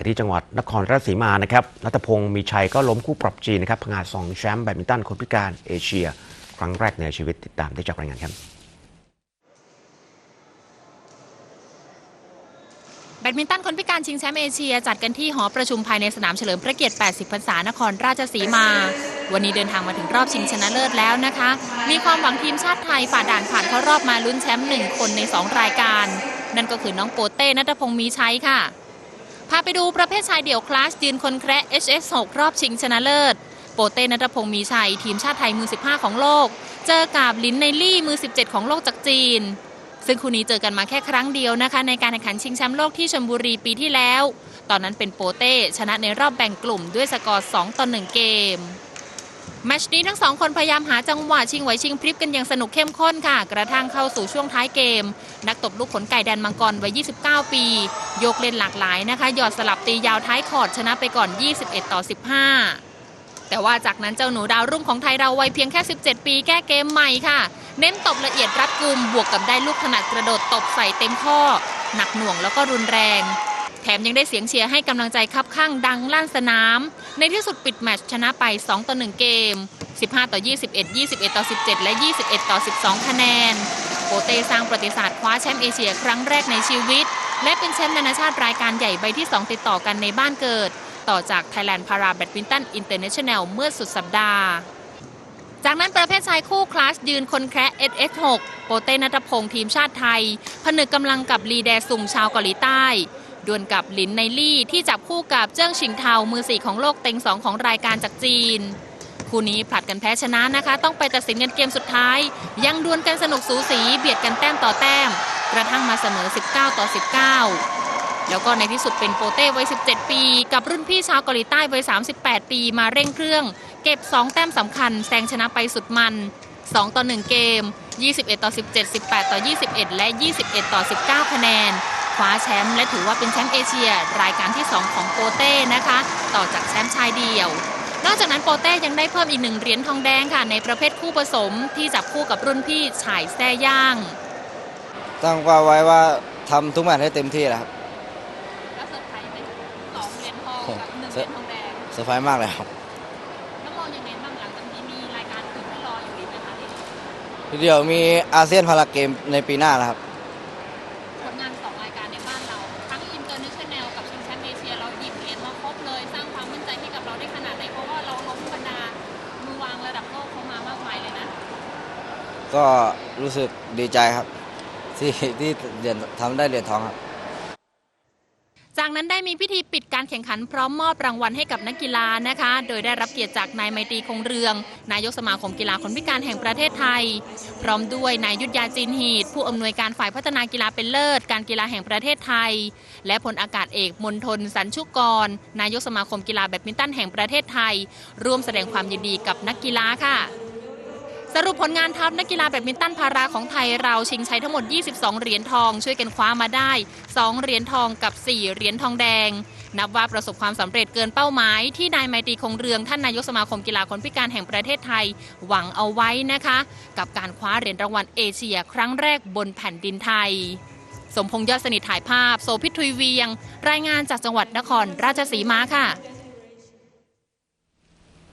กันที่จังหวัดนครราชสีมานะครับนัทพงศ์มีชัยก็ล้มคู่ปรับจีนนะครับผงาดสองแชมป์แบดมินตันคนพิการเอเชีย ครั้งแรกในชีวิตติดตามได้จากรายงานครับแบดมินตันคนพิการชิงแชมป์เอเชีย จัดกันที่หอประชุมภายในสนามเฉลิมพระเกียรติ 80 พรรษานครราชสีมา วันนี้เดินทางมาถึงรอบชิงชนะเลิศแล้วนะคะ มีความหวังทีมชาติไทยฝ่าด่านผ่านเข้ารอบมาลุ้นแชมป์หนึ่งคนใน 2 รายการ นั่นก็คือน้องโปเต้นัทพงศ์มีชัยค่ะ พาไปดูประเภทชายเดี่ยวคลาสยืนคนแคระ HS6 รอบชิงชนะเลิศ โปเต้นัทพงศ์มีชัย ทีมชาติไทยมือ 15 ของโลก เจอกับลินในลี่มือ 17 ของโลกจากจีน ซึ่งคู่นี้เจอกันมาแค่ครั้งเดียวนะคะ ในการแข่งขันชิงแชมป์โลกที่ชลบุรีปีที่แล้ว ตอนนั้นเป็นโปเต้ชนะในรอบแบ่งกลุ่มด้วยสกอร์ 2 ต่อ 1 เกม แมชนี้ทั้งสองคนพยายามหาจังหวะชิงไหวชิงพริบกันอย่างสนุกเข้มข้นค่ะ กระทั่งเข้าสู่ช่วงท้ายเกม นักตบลูกขนไก่แดนมังกรวัย 29 ปีโยกเล่นหลากหลายนะคะ หยอดสลับตียาวท้ายคอร์ดชนะไปก่อน 21 ต่อ 15 แต่ว่าจากนั้นเจ้าหนูดาวรุ่งของไทยเราวัยเพียงแค่ 17 ปีแก้เกมใหม่ค่ะ เน้นตบละเอียดรัดกุมบวกกับได้ลูกถนัดกระโดดตบใส่เต็มข้อ หนักหน่วงแล้วก็รุนแรง แถมยังได้เสียงเชียร์ให้กำลังใจคับข้างดังลั่นสนาม ในที่สุดปิดแมตช์ชนะไป 2 ต่อ 1 เกม 15 ต่อ 21 21 ต่อ 17 และ 21 ต่อ 12 คะแนน โปเต้สร้างประวัติศาสตร์คว้าแชมป์เอเชียครั้งแรกในชีวิต และเป็นแชมป์นานาชาติรายการใหญ่ใบที่ 2 ติดต่อกันในบ้านเกิด ต่อจาก Thailand Para Badminton International เมื่อสุดสัปดาห์จากนั้นประเภทชายคู่คลาสยืนคนแคระ SS6 โปเต้นัทพงศ์ทีมชาติไทย ผนึกกำลังกับลีแดซุงชาวเกาหลีใต้ ดวลกับหลินไนลี่ที่จับคู่กับเจิ้งชิงเทามือสี่ของโลกเต็งสองของรายการจากจีน คู่นี้ผลัดกันแพ้ชนะนะคะ ต้องไปตัดสินกันเกมสุดท้าย ยังดวลกันสนุกสูสีเบียดกันแต้มต่อแต้ม กระทั่งมาเสมอ 19 ต่อ 19 แล้วก็ในที่สุดเป็นโปเต้วัย 17 ปี กับรุ่นพี่ชาวเกาหลีใต้วัย 38 ปีมาเร่งเครื่อง เก็บ 2 แต้มสำคัญแซงชนะไปสุดมัน 2 ต่อ 1 เกม 21 ต่อ 17 18 ต่อ 21 และ 21 ต่อ 19 คะแนน ว้าแชมป์และถือว่าเป็นแชมป์เอเชีย รายการที่ 2 ของโปเต้นะคะ ต่อจากแชมป์ชายเดี่ยวนอกจากนั้นโปเต้ยังได้เพิ่มอีกหนึ่งเหรียญทองแดงค่ะ ในประเภทคู่ผสมที่จับคู่กับรุ่นพี่ฉายแซ่ย่าง ตั้งเป้าไว้ว่าทำทุกแมตช์ให้เต็มที่แหละครับก็เซอร์ไพรส์ไหมสองเหรียญทองกับหนึ่งเหรียญทองแดงเซอร์ไพรส์มากเลยครับแล้วมองยังไงบ้างหลังจากนี้มีรายการอื่นที่รออยู่อีกไหมคะที่เดี๋ยวมีอาเซียนพาราเกมในปีหน้านะครับ ก็รู้สึกดีใจครับ ที่ที่เหรียญทำได้เหรียญทองครับ จากนั้นได้มีพิธีปิดการแข่งขันพร้อมมอบรางวัลให้กับนักกีฬานะคะ โดยได้รับเกียรติจากนายไมตรีคงเรือง นายกสมาคมกีฬาคนพิการแห่งประเทศไทย พร้อมด้วยนายยุทธยาจินหีดผู้อำนวยการฝ่ายพัฒนากีฬาเป็นเลิศ การกีฬาแห่งประเทศไทย และพลอากาศเอกมนทนสันชุกร นายกสมาคมกีฬาแบดมินตันแห่งประเทศไทย ร่วมแสดงความยินดีกับนักกีฬาค่ะ สรุปผลงานทัพนักกีฬาแบดมินตันพาราของไทยเราชิงชัยทั้งหมด 22 เหรียญทอง ช่วยกันคว้ามาได้ 2 เหรียญทองกับ 4 เหรียญทองแดง นับว่าประสบความสำเร็จเกินเป้าหมาย ที่นายไมตรีคงเรืองท่านนายกสมาคมกีฬาคนพิการแห่งประเทศไทย หวังเอาไว้นะคะ กับการคว้าเหรียญรางวัลเอเชีย ครั้งแรกบนแผ่นดินไทย สมพงษ์ยอดสนิทถ่ายภาพโซพิทุยเวียง รายงานจากจังหวัดนครราชสีมาค่ะ